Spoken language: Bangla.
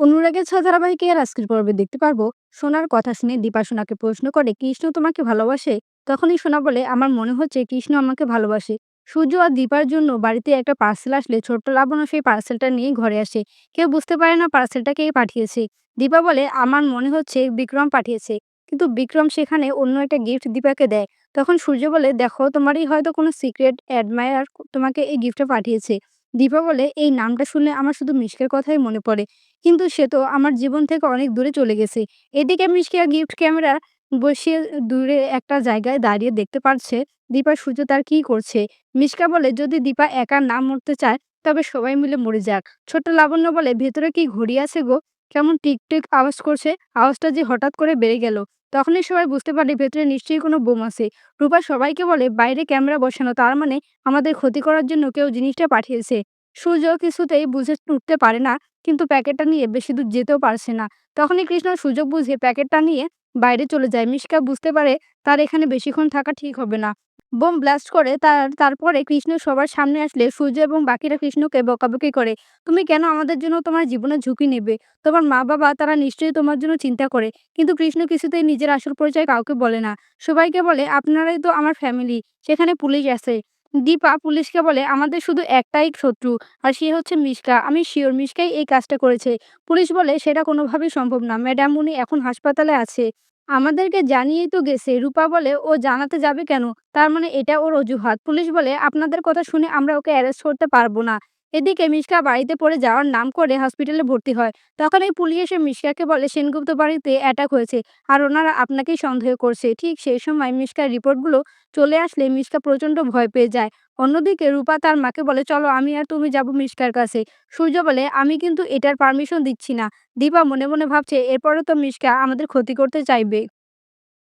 অনুরাগের ছোঁয়া ধারাবাহিকে আর আজকের পর্বে দেখতে পারব, সোনার কথা শুনে দীপা সোনাকে প্রশ্ন করে, কৃষ্ণ তোমাকে ভালোবাসে? তখনই সোনা বলে, আমার মনে হচ্ছে কৃষ্ণ আমাকে ভালোবাসে। সূর্য আর দীপার জন্য বাড়িতে একটা পার্সেল আসলে ছোট্ট লাবণ্য সেই পার্সেলটা নিয়ে ঘরে আসে। কেউ বুঝতে পারে না পার্সেলটা কে পাঠিয়েছে। দীপা বলে, আমার মনে হচ্ছে বিক্রম পাঠিয়েছে। কিন্তু বিক্রম সেখানে অন্য একটা গিফট দীপাকে দেয়। তখন সূর্য বলে, দেখো তোমারই হয়তো কোনো সিক্রেট অ্যাডমায়ার তোমাকে এই গিফটটা পাঠিয়েছে। দীপা বলে, এই নামটা শুনলে আমার শুধু মিষ্কের কথাই মনে পড়ে কিন্তু সে তো আমার জীবন থেকে অনেক দূরে চলে গেছে। এদিকে মিশকা গিফট ক্যামেরা বসিয়ে দূরে একটা জায়গায় দাঁড়িয়ে দেখতে পারছে দীপা সূর্য তার কি করছে। মিশকা বলে, যদি দীপা একা না মরতে চায়, তবে সবাই মিলে মরে যাক। ছোট্ট লাবণ্য বলে, ভেতরে কি ঘড়ি আছে গো? কেমন টিক-টিক আওয়াজ করছে। আওয়াজটা যে হঠাৎ করে বেড়ে গেল। তখনই সবাই বুঝতে পারে ভেতরে নিশ্চয়ই কোনো বোম আছে। রূপা সবাইকে বলে, বাইরে ক্যামেরা বসানো, তার মানে আমাদের ক্ষতি করার জন্য কেউ জিনিসটা পাঠিয়েছে। সূর্য কিছুতেই বুঝে উঠতে পারে না, কিন্তু প্যাকেটটা নিয়ে বেশি দূর যেতেও পারছে না। তখনই কৃষ্ণ সুযোগ বুঝে প্যাকেটটা নিয়ে বাইরে চলে যায়। মিশকা বুঝতে পারে তার এখানে বেশিক্ষণ থাকা ঠিক হবে না। বোম ব্লাস্ট করে তার, তারপরে কৃষ্ণ সবার সামনে আসলে সূর্য এবং বাকিরা কৃষ্ণকে বকাবকি করে। তুমি কেন আমাদের জন্য তোমার জীবনের ঝুঁকি নেবে? তোমার মা-বাবা তারা নিশ্চয়ই তোমার জন্য চিন্তা করে। কিন্তু কৃষ্ণ কিছুতেই নিজের আসল পরিচয় কাউকে বলে না। সবাইকে বলে, আপনারাই তো আমার ফ্যামিলি। সেখানে পুলিশ আছে। দীপা পুলিশকে বলে, আমাদের শুধু একটাই শত্রু, আর সে হচ্ছে মিশকা আমি শিওর মিশকাই এই কাজটা করেছে পুলিশ বলে, সেটা কোনোভাবেই সম্ভব না ম্যাডাম, উনি এখন হাসপাতালে আছে আমাদেরকে জানিয়েই তো গেছে। রূপা বলে, ও জানাতে যাবে কেন? তার মানে এটা ওর অজুহাত। পুলিশ বলে, আপনাদের কথা শুনে আমরা ওকে অ্যারেস্ট করতে পারব না। এদিকে মিশকা বাড়িতে পড়ে যাওয়ার নাম করে হসপিটালে ভর্তি হয়। তখন এই পুলিশ এসে মিশকাকে বলে, সেনগুপ্ত বাড়িতে অ্যাটাক হয়েছে আর ওনারা আপনাকেই সন্দেহ করছে। ঠিক সেই সময় মিশকার রিপোর্টগুলো চলে আসলে মিশকা প্রচণ্ড ভয় পেয়ে যায়। অন্যদিকে রূপা তার মাকে বলে, চলো, আমি আর তুমি যাব মিশকার কাছে। সূর্য বলে, আমি কিন্তু এটার পারমিশন দিচ্ছি না। দীপা মনে মনে ভাবছে এরপরে তো মিশকা আমাদের ক্ষতি করতে চাইবে।